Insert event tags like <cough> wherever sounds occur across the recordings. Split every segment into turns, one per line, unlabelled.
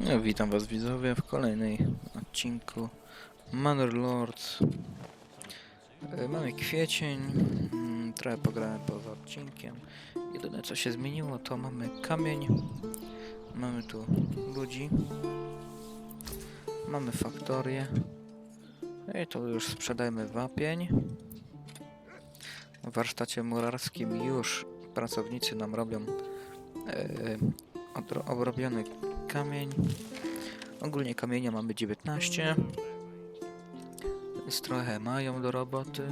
No, witam was widzowie w kolejnej odcinku Manor Lords. E, Mamy kwiecień, mm, trochę pograłem poza odcinkiem. Jedyne co się zmieniło to mamy kamień, mamy tu ludzi, mamy faktorię i tu już sprzedajemy wapień. W warsztacie murarskim już pracownicy nam robią odro- obrobiony kamień. Ogólnie kamienia mamy 19. Więc trochę mają do roboty.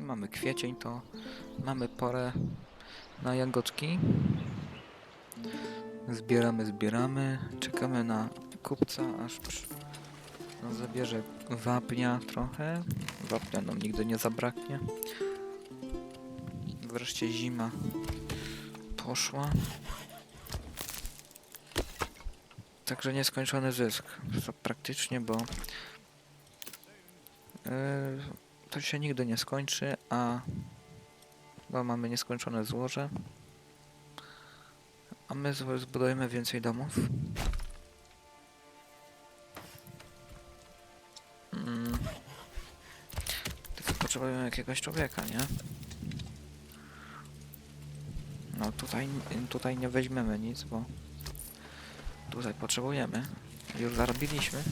Mamy kwiecień, to mamy porę na jagodki. Zbieramy, zbieramy. Czekamy na kupca, aż no, zabierze wapnia trochę. Wapnia nam nigdy nie zabraknie. Wreszcie zima poszła. Także nieskończony zysk. Praktycznie, bo yy, to się nigdy nie skończy, a bo mamy nieskończone złoże. A my zbudujemy więcej domów. Mm. Tylko potrzebujemy jakiegoś człowieka, nie? No tutaj, tutaj nie weźmiemy nic, bo Tutaj potrzebujemy. Już zarobiliśmy.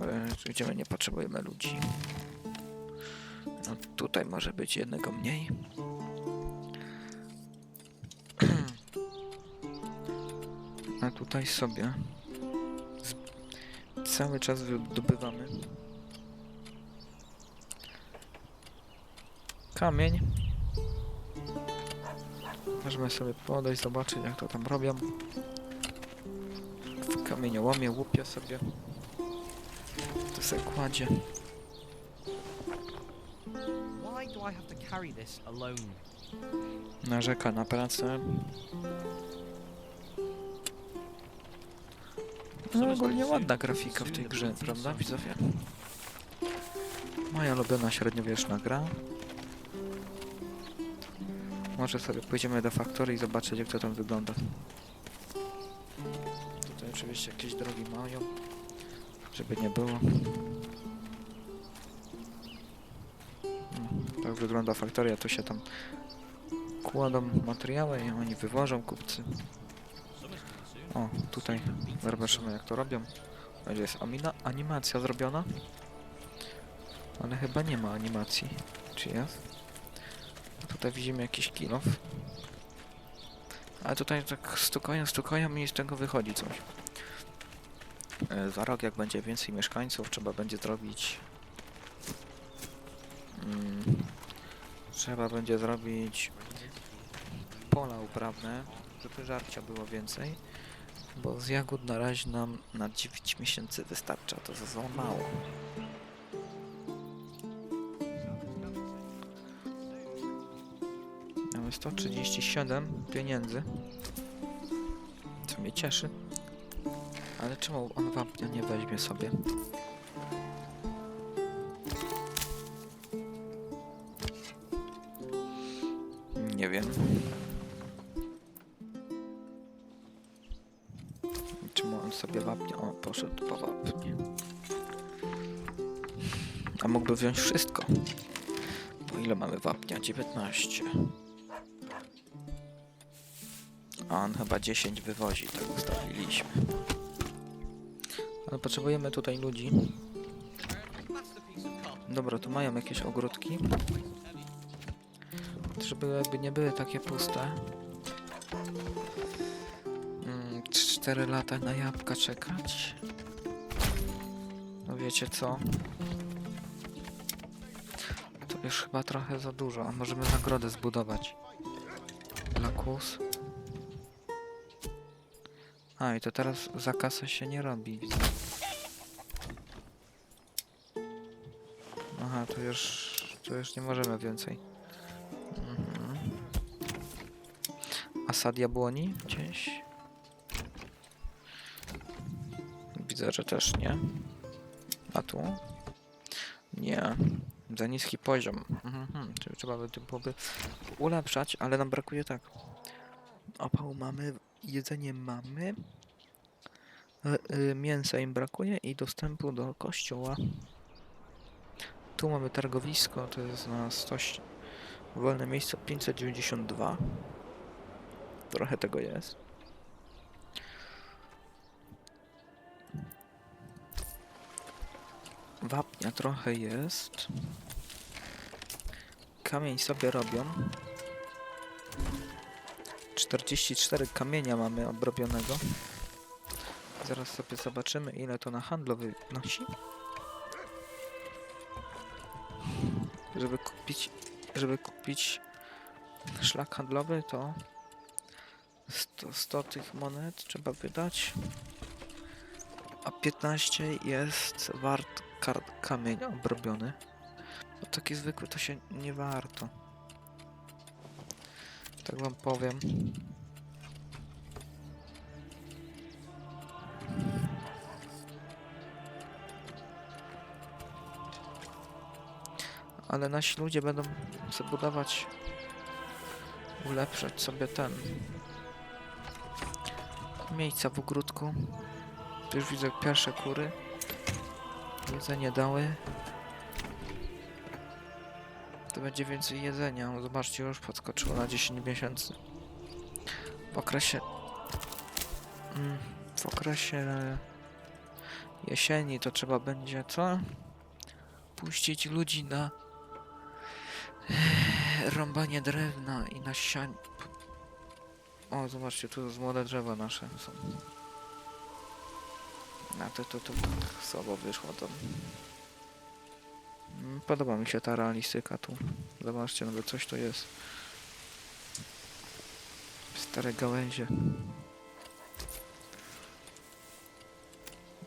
Ale gdzie my nie potrzebujemy ludzi. No tutaj może być jednego mniej. <clears throat> A tutaj sobie cały czas wydobywamy kamień. Możemy sobie podejść, zobaczyć jak to tam robią. W kamieniołomie łupie sobie. To se kładzie. Narzeka na pracę. No ogólnie ładna grafika w tej grze, prawda widzowie? Moja ulubiona średniowieczna gra. Może sobie pójdziemy do faktory i zobaczyć jak to tam wygląda. Tutaj oczywiście jakieś drogi mają, żeby nie było. No, tak wygląda faktoria, tu się tam kładą materiały i oni wywożą kupcy. O, tutaj zobaczymy jak to robią. Będzie jest animacja zrobiona. Ale chyba nie ma animacji. Czy jest? Tutaj widzimy jakiś kilof. Ale tutaj tak stukają, stukają i z tego wychodzi coś. E, Za rok jak będzie więcej mieszkańców trzeba będzie zrobić... Mm, trzeba będzie zrobić pola uprawne, żeby żarcia było więcej, bo z jagód na razie nam na 9 miesięcy wystarcza, to za mało. 137 pieniędzy, co mnie cieszy. Ale czemu on wapnia nie weźmie sobie? Nie wiem. Czemu on sobie wapnie? O, poszedł po wapnie. A mógłby wziąć wszystko. Bo ile mamy wapnia? 19. A on chyba 10 wywozi, tak ustaliliśmy. Ale potrzebujemy tutaj ludzi. Dobra, tu mają jakieś ogródki. Żeby jakby nie były takie puste. Mm, 4 lata na jabłka czekać. No wiecie co? To już chyba trochę za dużo, a możemy nagrodę zbudować. Lakus. A i to teraz za kasę się nie robi. Aha, to już, to już nie możemy więcej. Mhm. A sad jabłoni gdzieś? Widzę, że też nie. A tu? Nie. Za niski poziom. Mhm. Czyli trzeba by byłoby ulepszać, ale nam brakuje tak. Opał mamy, jedzenie mamy, e, y, mięsa im brakuje i dostępu do kościoła. Tu mamy targowisko, to jest na 100, wolne miejsce 592. Trochę tego jest. Wapnia trochę jest. Kamień sobie robią. 44 kamienia mamy obrobionego. Zaraz sobie zobaczymy ile to na handlu wynosi. Żeby kupić, żeby kupić szlak handlowy to 100, 100 tych monet trzeba wydać. A 15 jest wart kamień obrobiony. No taki zwykły to się nie warto. Tak wam powiem. Ale nasi ludzie będą sobie budować, ulepszać sobie ten miejsca w ogródku. Tu już widzę pierwsze kury. Jedzenie dały. To będzie więcej jedzenia. Zobaczcie, już podskoczyło na 10 miesięcy. W okresie... Mm, w okresie jesieni to trzeba będzie co? Puścić ludzi na rąbanie drewna i na sianie. O, zobaczcie, tu z młode drzewa nasze są. A to, to, to, to słabo wyszło to. Podoba mi się ta realistyka tu. Zobaczcie, nawet coś to jest. Stare gałęzie.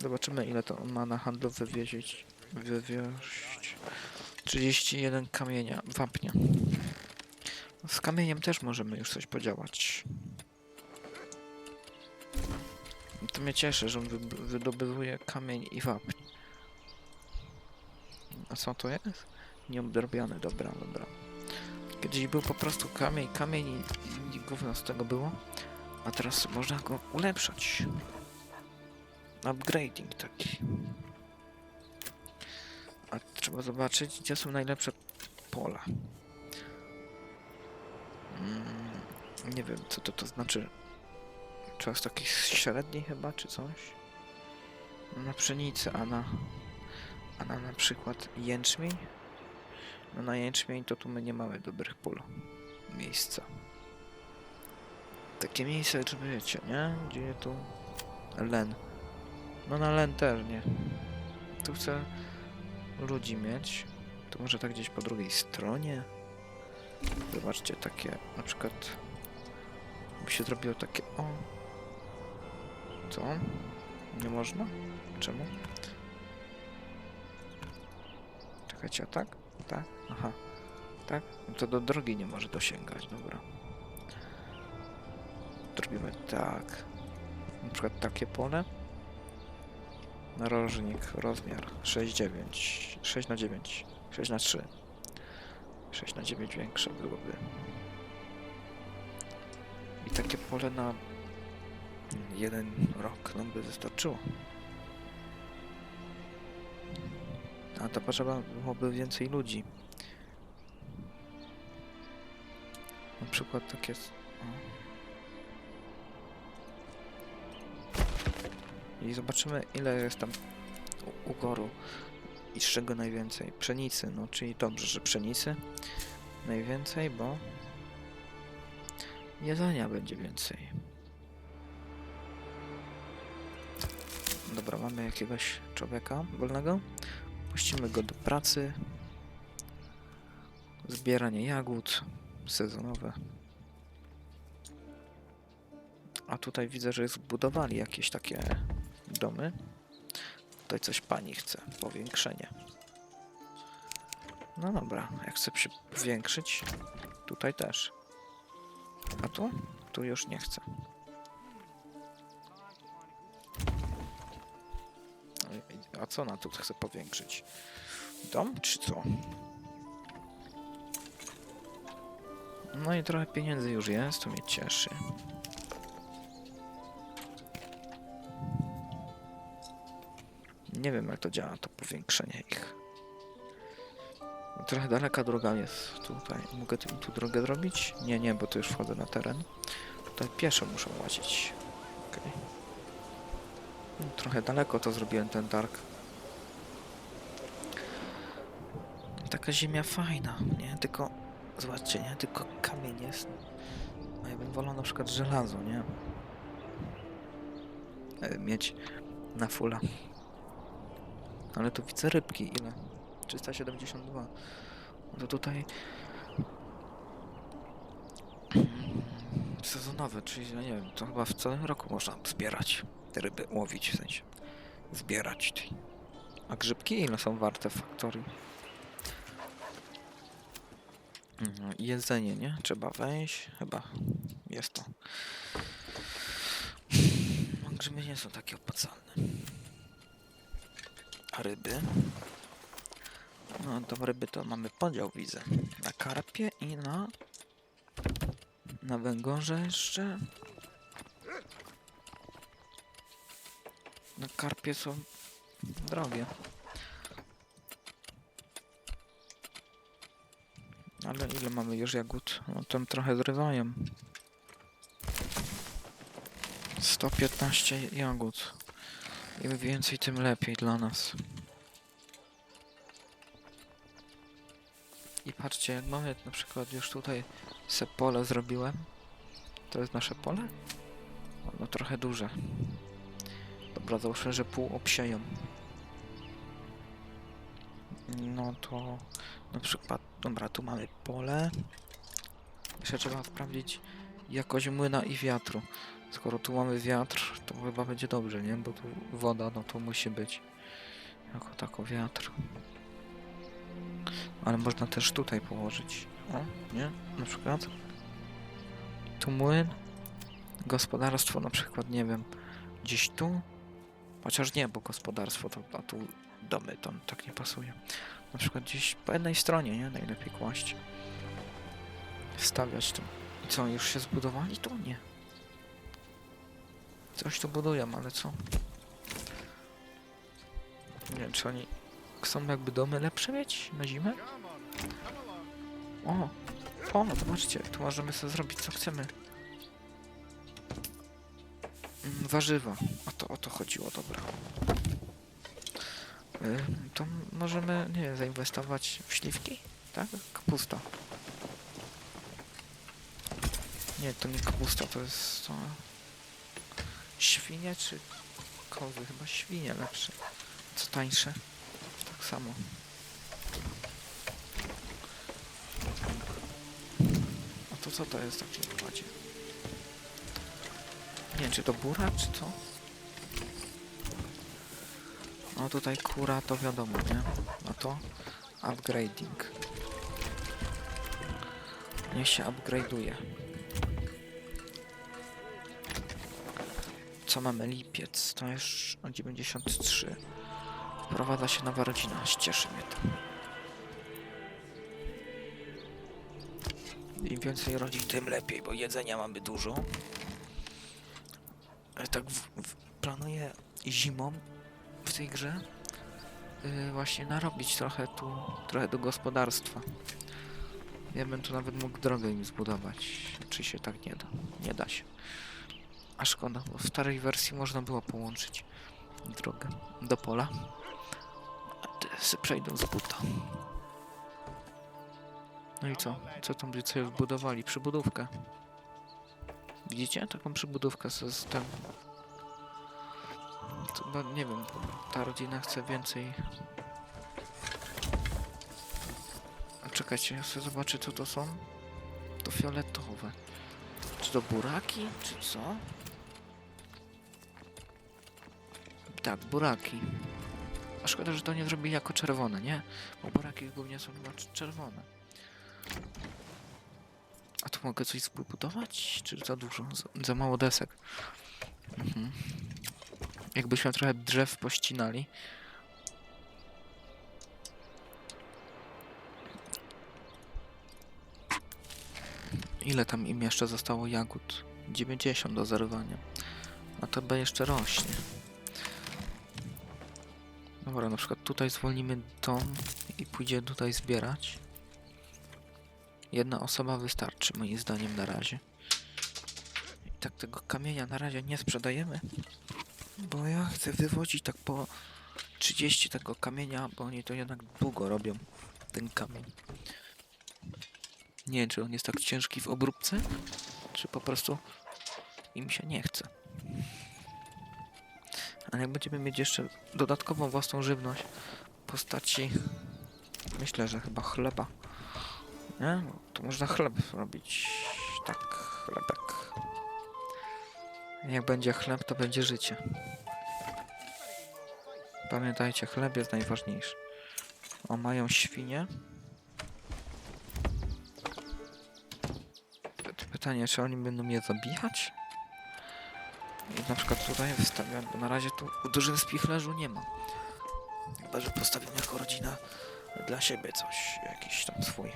Zobaczymy ile to on ma na handlu wywieźć. Wywieźć. 31 kamienia, wapnia. Z kamieniem też możemy już coś podziałać. To mnie cieszy, że on wy wydobywuje kamień i wapń. A co to jest? Nieobdrobiony, dobra, dobra. Kiedyś był po prostu kamień, kamień i, i gówno z tego było. A teraz można go ulepszać. Upgrading taki. A trzeba zobaczyć, gdzie są najlepsze pola. Mm, nie wiem, co to to znaczy. Czas taki średni chyba, czy coś? Na pszenicę, a na... A na na przykład jęczmień? No na jęczmień to tu my nie mamy dobrych pól. Miejsca. Takie miejsce, żeby wiecie, nie? Gdzie tu... Len. No na len też nie. Tu chcę ludzi mieć. To może tak gdzieś po drugiej stronie. Zobaczcie, takie na przykład by się zrobiło takie o. Co? Nie można? Czemu? Czekajcie, tak? Tak? Aha. Tak? No to do drogi nie może dosięgać, dobra. Zrobimy tak. Na przykład takie pole. Narożnik, rozmiar 6,9. 6 na 9. 6 na 3. 6 na 9 większe byłoby. I takie pole na jeden rok nam by wystarczyło. A to potrzeba byłoby więcej ludzi. Na przykład takie... s- O. I zobaczymy ile jest tam u, u goru i z czego najwięcej. Pszenicy, no czyli dobrze, że pszenicy najwięcej, bo jedzenia będzie więcej. Dobra, mamy jakiegoś człowieka wolnego. Puścimy go do pracy. Zbieranie jagód sezonowe. A tutaj widzę, że zbudowali jakieś takie domy. Tutaj coś pani chce. Powiększenie. No dobra, jak chcę powiększyć, tutaj też. A tu? Tu już nie chcę. A co na tu chcę powiększyć? Dom czy co? No i trochę pieniędzy już jest, to mnie cieszy. Nie wiem jak to działa, to powiększenie ich. Trochę daleka droga jest tutaj. Mogę tu, tu drogę zrobić? Nie, nie, bo to już wchodzę na teren. Tutaj pieszo muszę łazić. Okej. No, Trochę daleko to zrobiłem ten targ. Taka ziemia fajna, nie? Tylko, zobaczcie, nie? Tylko kamień jest. A ja bym wolał na przykład żelazo, nie? E, Mieć na fulla. Ale tu widzę rybki, ile? 372. No to tutaj... Sezonowe, czyli nie wiem, to chyba w całym roku można zbierać te ryby, łowić w sensie. Zbierać. A grzybki ile są warte w faktorii? Mhm, Jedzenie, nie? Trzeba wejść. Chyba jest to. Grzyby nie są takie opłacalne. A ryby? No to ryby to mamy podział widzę. Na karpie i na... Na węgorze jeszcze. Na karpie są drogie. Ale ile mamy już jagód? No tam trochę zrywają. 115 jagód. Im więcej, tym lepiej dla nas. I patrzcie, jak mamy na przykład już tutaj se pole zrobiłem. To jest nasze pole? Ono trochę duże. Dobra, załóżmy, że pół obsieją. No to na przykład, dobra, tu mamy pole. Jeszcze trzeba sprawdzić jakość młyna i wiatru. Skoro tu mamy wiatr, to chyba będzie dobrze, nie? Bo tu woda, no to musi być jako tako wiatr. Ale można też tutaj położyć. O, nie? Na przykład. Tu młyn. Gospodarstwo na przykład, nie wiem, gdzieś tu. Chociaż nie, bo gospodarstwo to, a tu domy, to tak nie pasuje. Na przykład gdzieś po jednej stronie, nie? Najlepiej kłaść. Stawiać tu. I co, już się zbudowali? Tu nie. Coś tu budują, ale co? Nie wiem, czy oni chcą jakby domy lepsze mieć na zimę? O! O, zobaczcie, tu możemy sobie zrobić co chcemy. Mm, Warzywa. O to, o to chodziło, dobra. Y, To możemy, nie wiem, zainwestować w śliwki? Tak? Kapusta. Nie, to nie kapusta, to jest to... Świnie czy kozy? Chyba świnie lepsze. Co tańsze? Tak samo. A to co to jest w takim układzie? Nie wiem, czy to bura, czy co? No tutaj kura to wiadomo, nie? A to upgrading. Niech się upgrade'uje. Co mamy? Lipiec. To już o 93. Wprowadza się nowa rodzina. Cieszy mnie to. Im więcej rodzin, tym lepiej, bo jedzenia mamy dużo. Ale tak w, w, planuję zimą w tej grze yy, właśnie narobić trochę tu, trochę do gospodarstwa. Ja bym tu nawet mógł drogę im zbudować. Czy się tak nie da? Nie da się. A szkoda, bo w starej wersji można było połączyć drogę do pola. A przejdą z buta. No i co? Co tam ludzie sobie wbudowali? Przybudówkę. Widzicie? Taką przybudówkę z, tym. Chyba, nie wiem, ta rodzina chce więcej. Czekajcie, ja sobie zobaczę co to są. To fioletowe. Czy to buraki, czy co? Tak, buraki. A szkoda, że to nie zrobili jako czerwone, nie? Bo buraki głównie są chyba cz- czerwone. A tu mogę coś zbudować? Czy za dużo? Za, za mało desek. Mhm. Jakbyśmy trochę drzew pościnali. Ile tam im jeszcze zostało jagód? 90 do zerwania. A to B jeszcze rośnie. Dobra, na przykład tutaj zwolnimy dom i pójdzie tutaj zbierać. Jedna osoba wystarczy, moim zdaniem, na razie. I tak tego kamienia na razie nie sprzedajemy. Bo ja chcę wywozić tak po 30 tego kamienia, bo oni to jednak długo robią, ten kamień. Nie wiem, czy on jest tak ciężki w obróbce, czy po prostu im się nie chce. Ale jak będziemy mieć jeszcze dodatkową własną żywność w postaci, myślę, że chyba chleba, nie? Bo tu można chleb robić, tak, chlebek. Jak będzie chleb, to będzie życie. Pamiętajcie, chleb jest najważniejszy. O, mają świnie. Pytanie, czy oni będą je zabijać? Na przykład tutaj wystawiam, bo na razie tu dużym spichlerzu nie ma. Chyba, że postawimy jako rodzina dla siebie coś, jakiś tam swój.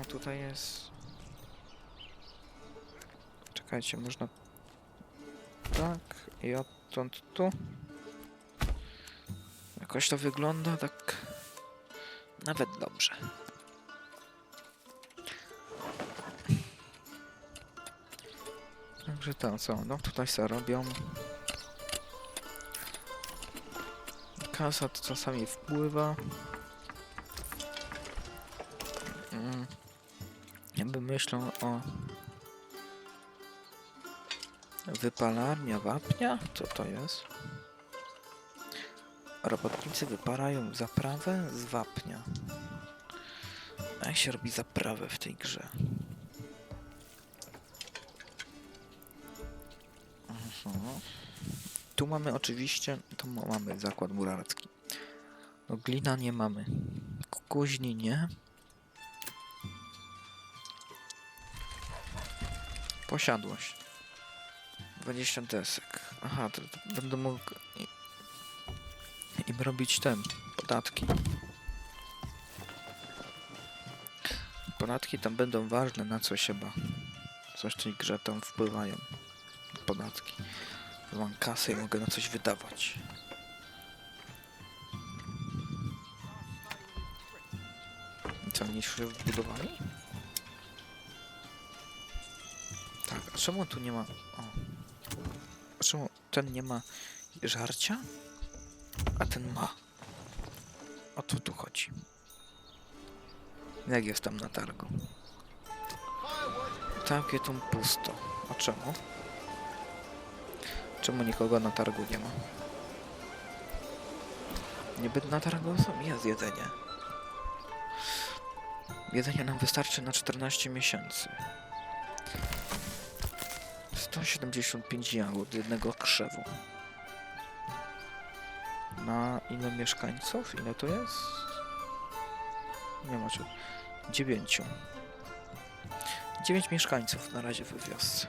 A tutaj jest... Czekajcie, można... Tak, i odtąd tu. Jakoś to wygląda tak... Nawet dobrze. Także to co, no tutaj se robią. Kasa to czasami wpływa. Mm. Jakby myślą o wypalarnia wapnia? Co to jest? Robotnicy wypalają zaprawę z wapnia. Jak się robi zaprawę w tej grze? Mhm. Tu mamy oczywiście, tu ma- mamy zakład murarski. No glina nie mamy. Kuźni nie. Posiadłość. 20 desek. Aha, to, to będę mógł im robić ten, podatki. Podatki tam będą ważne na coś chyba. Coś w tej grze tam wpływają. Podatki. Mam kasę i mogę na coś wydawać. Co, oni się wbudowali? Tak, a czemu tu nie ma... Ten nie ma żarcia? A ten ma. O co tu chodzi? Jak jest tam na targu? Takie tu pusto. A czemu? Czemu nikogo na targu nie ma? Niby na targu są, jest jedzenie. Jedzenie nam wystarczy na 14 miesięcy. 175 jagód jednego krzewu. Na ile mieszkańców? Ile to jest? Nie macie. 9. 9 mieszkańców na razie w wiosce.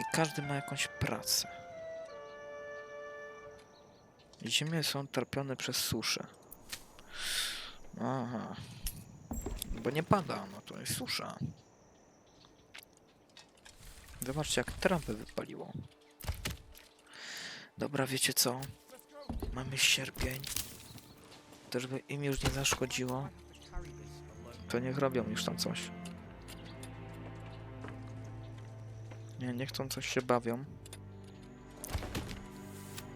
I każdy ma jakąś pracę. Ziemie są trapione przez suszę. Aha. Bo nie pada, no to jest susza. Zobaczcie, jak trawę wypaliło. Dobra, wiecie co? Mamy sierpień. To żeby im już nie zaszkodziło, to niech robią już tam coś. Nie, niech tam coś się bawią.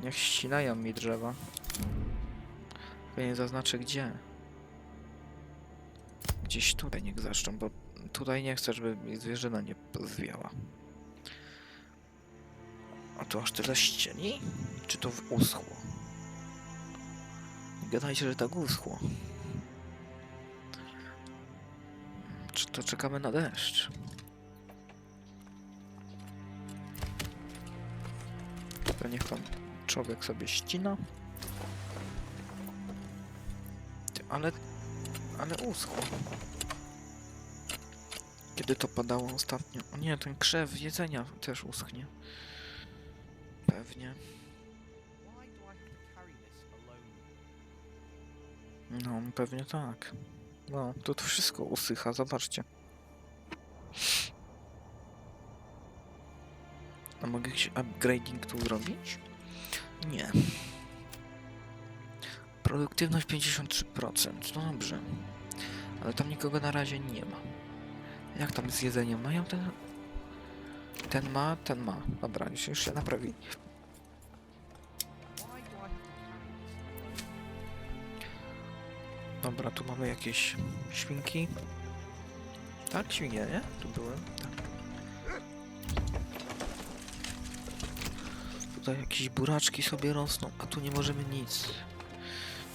Niech ścinają mi drzewa. Tylko nie zaznaczę gdzie. Gdzieś tutaj niech zaszczą, bo tutaj nie chcę, żeby mi zwierzyna nie zwiała. A tu aż tyle ścieni? Czy to uschło? Gadajcie, że tak uschło. Czy to czekamy na deszcz? To niech tam człowiek sobie ścina. Ale... ale uschło. Kiedy to padało ostatnio? O nie, ten krzew jedzenia też uschnie.
Alone?
No, pewnie tak. No, to, to wszystko usycha, zobaczcie. A mogę jakiś upgrading tu zrobić? Nie. Produktywność 53%. No dobrze. Ale tam nikogo na razie nie ma. Jak tam z jedzeniem? Mają ten... Ten ma, ten ma. Dobra, już, się naprawili. Dobra, tu mamy jakieś świnki. Tak, świnie, nie? Tu były. Tak. Tutaj jakieś buraczki sobie rosną, a tu nie możemy nic.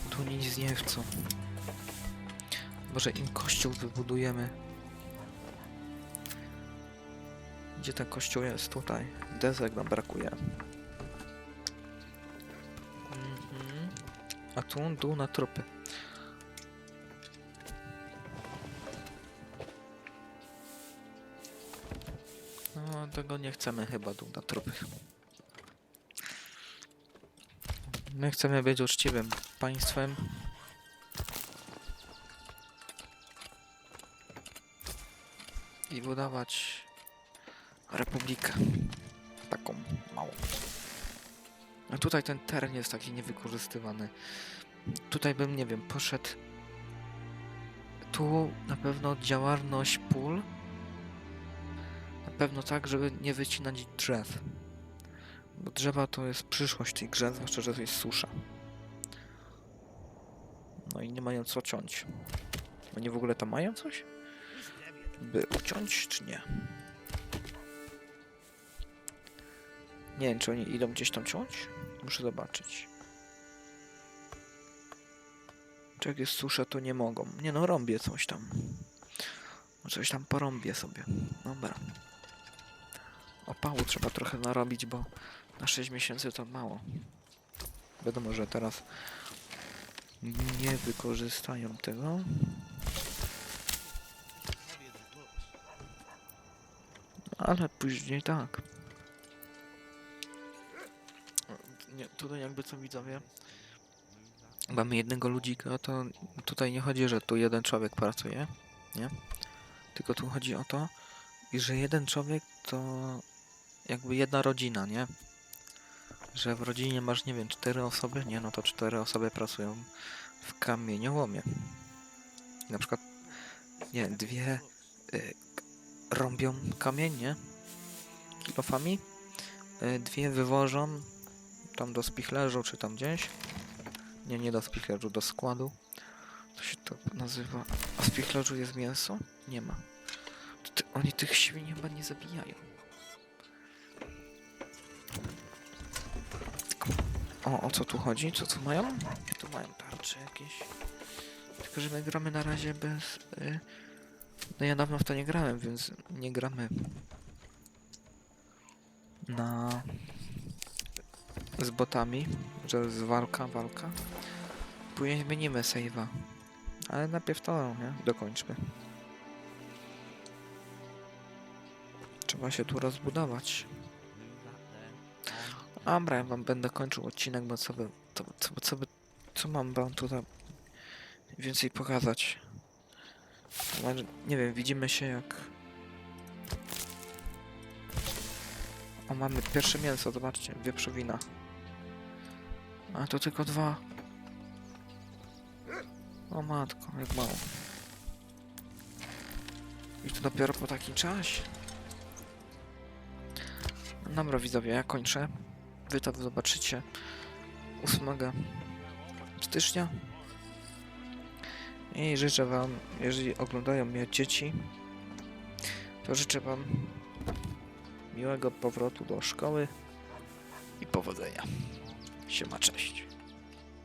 Tu nic nie chcą. Może im kościół wybudujemy. Gdzie ten kościół jest? Tutaj. Desek nam brakuje. Mhm. A tu dół na tropy. Tego nie chcemy chyba dół na. My chcemy być uczciwym państwem. I budować republikę. Taką małą. A tutaj ten teren jest taki niewykorzystywany. Tutaj bym, nie wiem, poszedł. Tu na pewno działalność pól. Pewno tak, żeby nie wycinać drzew. Bo drzewa to jest przyszłość tej grze, zwłaszcza, że to jest susza. No i nie mają co ciąć. Oni w ogóle tam mają coś? By uciąć, czy nie? Nie wiem, czy oni idą gdzieś tam ciąć? Muszę zobaczyć. Czy jak jest susza, to nie mogą. Nie no, rąbię coś tam. Coś tam porąbię sobie. Dobra. Opału trzeba trochę narobić, bo na 6 miesięcy to mało. Wiadomo, że teraz nie wykorzystają tego. Ale później tak. Nie, tutaj jakby co widzowie. Mamy jednego ludzika, to tutaj nie chodzi, że tu jeden człowiek pracuje, nie? Tylko tu chodzi o to, że jeden człowiek to jakby jedna rodzina, nie? Że w rodzinie masz, nie wiem, cztery osoby, nie? No to cztery osoby pracują w kamieniołomie. Na przykład, nie, dwie y, rąbią kamień, nie? Kilofami. Y, dwie wywożą tam do spichlerzu, czy tam gdzieś. Nie, nie do spichlerzu, do składu. To się to nazywa. A w spichlerzu jest mięso? Nie ma. Ty, oni tych świń chyba nie zabijają. O, o co tu chodzi? Co tu mają? Tu mają tarcze jakieś. Tylko, że my gramy na razie bez... Y... No ja dawno w to nie grałem, więc nie gramy na... z botami, że jest walka, walka. Później zmienimy save'a. Ale najpierw to, nie? Dokończmy. Trzeba się tu rozbudować. Dobra, ja wam będę kończył odcinek, bo co by, to, co, co by, co mam wam tutaj więcej pokazać? Nie wiem, widzimy się jak... O, mamy pierwsze mięso, zobaczcie, wieprzowina. A to tylko dwa. O matko, jak mało. I to dopiero po takim czasie. Dobra widzowie, ja kończę. Wy to zobaczycie 8 stycznia. I życzę wam, jeżeli oglądają mnie dzieci, to życzę wam miłego powrotu do szkoły i powodzenia. Siema, cześć.